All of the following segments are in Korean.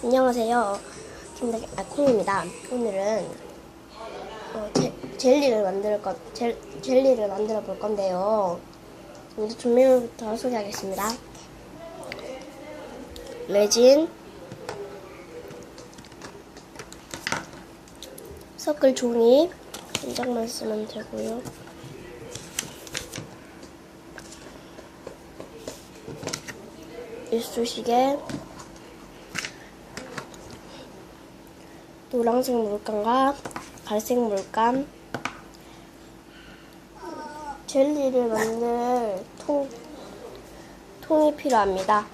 안녕하세요. 김다아 콩입니다. 오늘은 어, 제, 젤리를 만들 것 젤, 젤리를 만들어 볼 건데요. 먼저 준비물부터 소개하겠습니다. 레진, 섞을 종이 한 장만 쓰면 되고요. 일수시개 노란색 물감과 갈색 물감 젤리를 만들 통, 통이 필요합니다.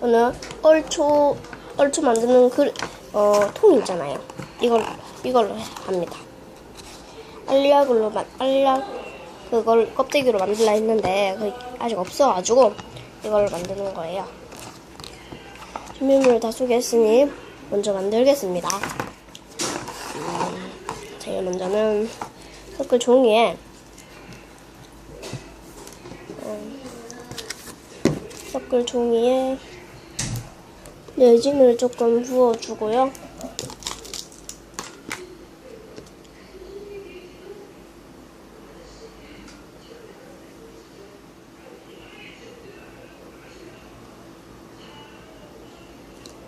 저는 얼초 얼초 만드는 그, 어, 통 있잖아요. 이걸 이걸로 합니다. 만 알리아 그걸 껍데기로 만들라 했는데 아직 없어가지고 이걸 만드는 거예요. 준비물을 다 소개했으니 먼저 만들겠습니다. 음, 제일 먼저는 섞을 종이에 어, 섞을 종이에 레진을 조금 부어주고요.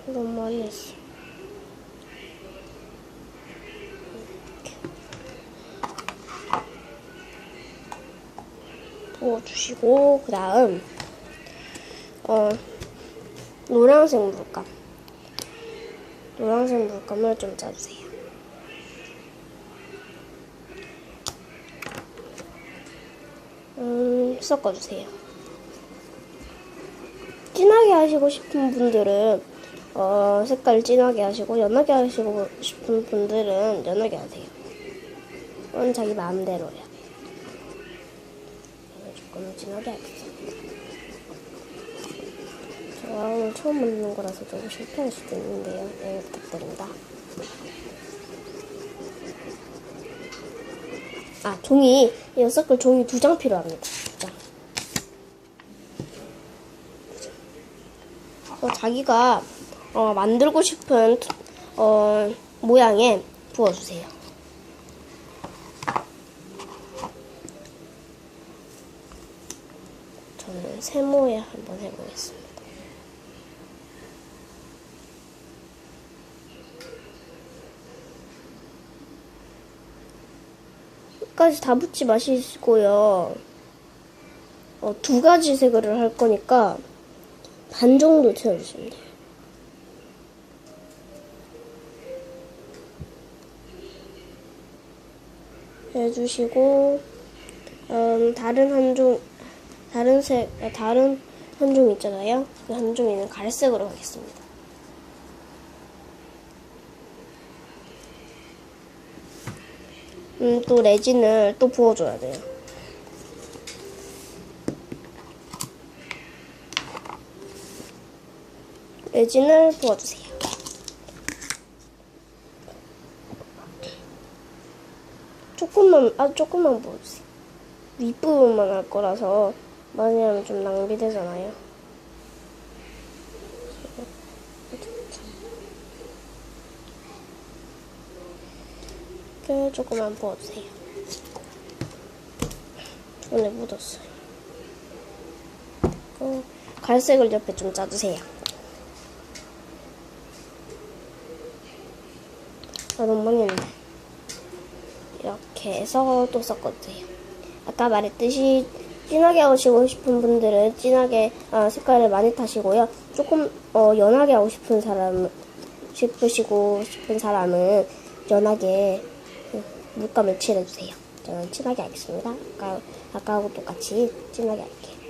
너무 많이 했어. 주시고 그 다음 어 노란색 물감 노란색 물감을 좀 짜주세요. 음 섞어주세요. 진하게 하시고 싶은 분들은 어, 색깔 진하게 하시고 연하게 하시고 싶은 분들은 연하게 하세요. 그건 자기 마음대로야. 조금 진하게 하겠습니다. 제가 오늘 처음 만드는 거라서 조금 실패할 수도 있는데요. 양해 부탁드립니다. 아, 종이, 이 섞을 종이 두 장 필요합니다. 두 장. 어, 자기가 어, 만들고 싶은 어, 모양에 부어주세요. 저는 세모에 한번 해보겠습니다. 끝까지 다 붙지 마시고요. 어, 두 가지 색을 할 거니까 반 정도 채워주시면 돼요. 해주시고 음, 다른 한 종 다른 색 아, 다른 한종 있잖아요. 그한 종이는 갈색으로 하겠습니다. 음, 또 레진을 또 부어줘야 돼요. 레진을 부어주세요. 조금만, 아, 조금만 부어주세요. 윗부분만 할 거라서 많이 하면 좀 낭비되잖아요. 이렇게 조금만 부어주세요. 손에 묻었어요. 그리고 갈색을 옆에 좀 짜주세요. 아, 너무 많이 했네. 이렇게 해서 또 섞어주세요. 아까 말했듯이 진하게 하시고 싶은 분들은 진하게 아, 색깔을 많이 타시고요. 조금 어, 연하게 하고 싶은 사람 싶으시고 싶은 사람은 연하게 음, 물감을 칠해주세요. 저는 진하게 하겠습니다. 아까 아까하고 똑같이 진하게 할게요.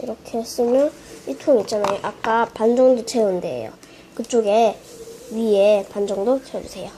이렇게 했으면 이 통 있잖아요. 아까 반 정도 채운 데예요. 그쪽에 위에 반 정도 채워주세요.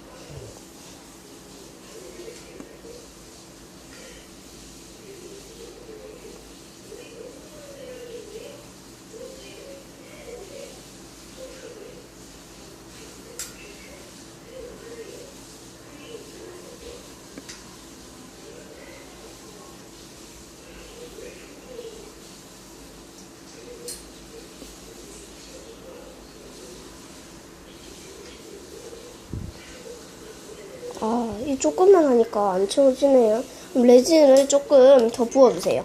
아, 이 조금만 하니까 안 채워지네요. 그럼 레진을 조금 더 부어주세요.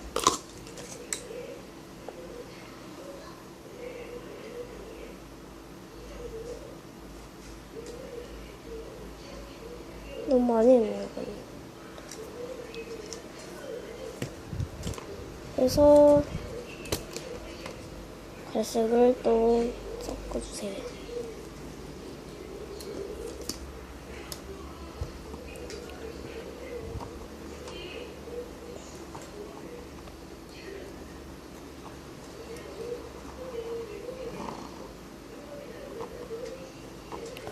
너무 많이 했네요. 그래서 갈색을 또 섞어주세요.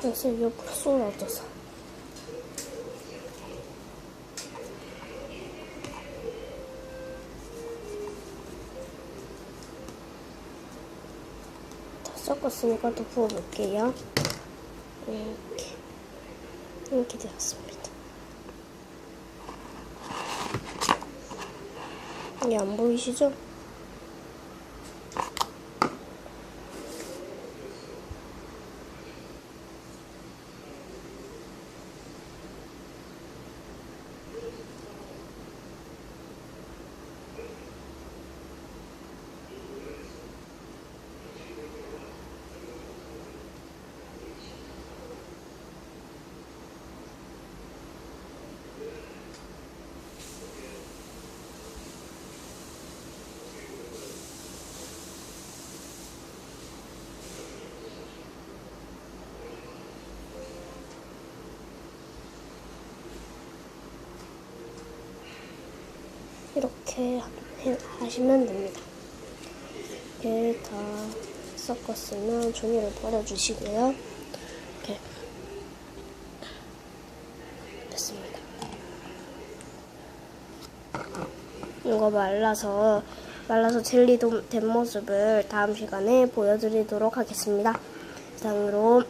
갈색 옆으로 쏟아져서. 다 섞었으니까 또 부어볼게요. 이렇게. 이렇게 되었습니다. 이게 안 보이시죠? 이렇게 해- 하시면 됩니다. 이렇게 다 섞었으면 종이를 버려주시고요. 이렇게 됐습니다. 이거 말라서 말라서 젤리 도- 된 모습을 다음 시간에 보여드리도록 하겠습니다. 이상으로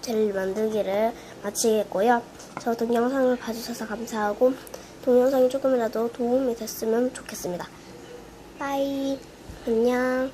젤리 만들기를 마치겠고요. 저 동영상을 봐주셔서 감사하고 동영상이 조금이라도 도움이 됐으면 좋겠습니다. 빠이 안녕